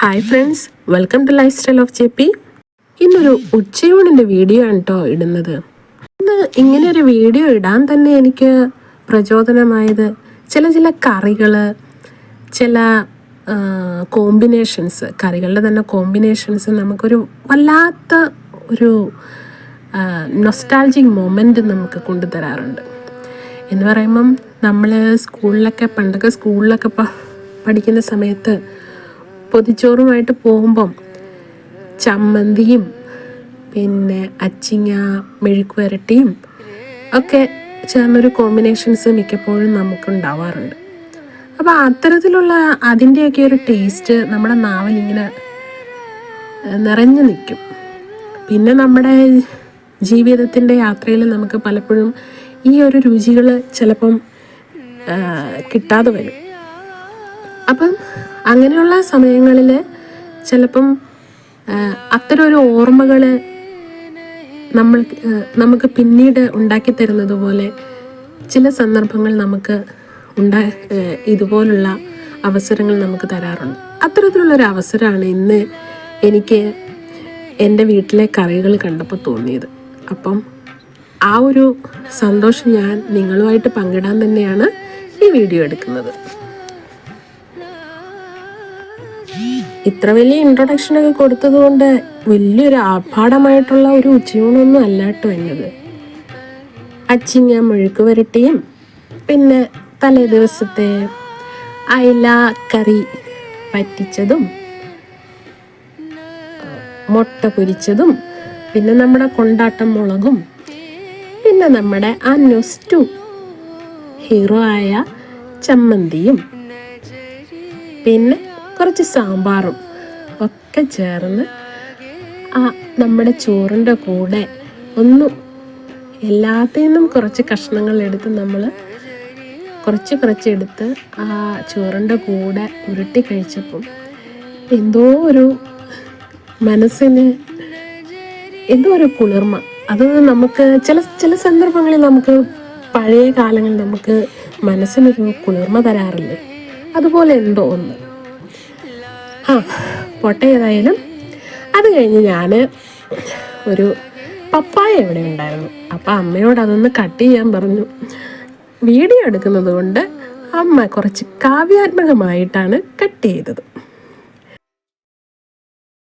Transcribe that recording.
Hi friends welcome to lifestyle of J P ഇന്നൊരു ഉച്ചയൂണിന്റെ video ആണ് കേട്ടോ ഇടുന്നത്. ഇന്ന് ഇങ്ങനെ ഒരു വീഡിയോ ഇടാൻ തന്നെ എനിക്ക് പ്രചോദനമായത് ചില ചില കറികൾ ചില കോമ്പിനേഷൻസ് കറികളുടെ തന്നെ കോമ്പിനേഷൻസ് നമുക്കൊരു വല്ലാത്ത ഒരു നൊസ്റ്റാൾജിക് മൊമെന്റ് നമുക്ക് കൊണ്ടുതരാറുണ്ട്. എന്ന് പറയുമ്പം നമ്മൾ സ്കൂളിലൊക്കെ പണ്ടൊക്കെ സ്കൂളിലൊക്കെ പഠിക്കുന്ന സമയത്ത് പൊതിച്ചോറുമായിട്ട് പോകുമ്പം ചമ്മന്തിയും പിന്നെ അച്ചിങ്ങ മെഴുക്ക് വരട്ടിയും ഒക്കെ ചേർന്നൊരു കോമ്പിനേഷൻസ് മിക്കപ്പോഴും നമുക്ക് ഉണ്ടാവാറുണ്ട് അപ്പോൾ അത്തരത്തിലുള്ള അതിന്റെയൊക്കെ ഒരു ടേസ്റ്റ് നമ്മുടെ നാവിലിങ്ങനെ നിറഞ്ഞു നിൽക്കും. പിന്നെ നമ്മുടെ ജീവിതത്തിന്റെ യാത്രയിൽ നമുക്ക് പലപ്പോഴും ഈ ഒരു രുചികൾ ചിലപ്പം കിട്ടാതെ വരും. അപ്പം അങ്ങനെയുള്ള സമയങ്ങളിൽ ചിലപ്പം അത്തരം ഒരു ഓർമ്മകൾ നമ്മൾ നമുക്ക് പിന്നീട് ഉണ്ടാക്കി തരുന്നത് പോലെ ചില സന്ദർഭങ്ങൾ നമുക്ക് ഉണ്ടാ ഇതുപോലുള്ള അവസരങ്ങൾ നമുക്ക് തരാറുണ്ട്. അത്തരത്തിലുള്ളൊരു അവസരമാണ് ഇന്ന് എനിക്ക് എന്റെ വീട്ടിലെ കറികൾ കണ്ടപ്പോൾ തോന്നിയത്. അപ്പം ആ ഒരു സന്തോഷം ഞാൻ നിങ്ങളുമായിട്ട് പങ്കിടാൻ തന്നെയാണ് ഈ വീഡിയോ എടുക്കുന്നത്. ഇത്ര വലിയ ഇൻട്രൊഡക്ഷനൊക്കെ കൊടുത്തത് കൊണ്ട് വലിയൊരു ആഭാടമായിട്ടുള്ള ഒരു ഉച്ചയൂണൊന്നും അല്ല കേട്ടോ എന്നത് അച്ചിങ്ങ മുഴുക്ക് വരട്ടിയും പിന്നെ തലേ ദിവസത്തെ അയല കറി പറ്റിച്ചതും മുട്ട പൊരിച്ചതും പിന്നെ നമ്മുടെ കൊണ്ടാട്ടം മുളകും പിന്നെ നമ്മുടെ ആ നൊസ്റ്റു ഹീറോ ആയ ചമ്മന്തിയും പിന്നെ കുറച്ച് സാമ്പാറും ഒക്കെ ചേർന്ന് ആ നമ്മുടെ ചോറിന്റെ കൂടെ ഒന്നും എല്ലാത്തിൽ നിന്നും കുറച്ച് കഷ്ണങ്ങൾ എടുത്ത് നമ്മൾ കുറച്ച് കുറച്ച് എടുത്ത് ആ ചോറിന്റെ കൂടെ ഉരുട്ടി കഴിച്ചപ്പം എന്തോ ഒരു മനസ്സിന് എന്തോ ഒരു കുളിർമ. അത് നമുക്ക് ചില ചില സന്ദർഭങ്ങളിൽ നമുക്ക് പഴയ കാലങ്ങളിൽ നമുക്ക് മനസ്സിനൊരു കുളിർമ തരാറില്ലേ? അതുപോലെ എന്തോ ഒന്ന്. ആ പൊട്ട ഏതായാലും. അത് കഴിഞ്ഞ് ഞാൻ ഒരു പപ്പായ ഇവിടെ ഉണ്ടായിരുന്നു. അപ്പം അമ്മയോട് അതൊന്ന് കട്ട് ചെയ്യാൻ പറഞ്ഞു. വീഡിയോ എടുക്കുന്നത് കൊണ്ട് അമ്മ കുറച്ച് കാവ്യാത്മകമായിട്ടാണ് കട്ട് ചെയ്തത്.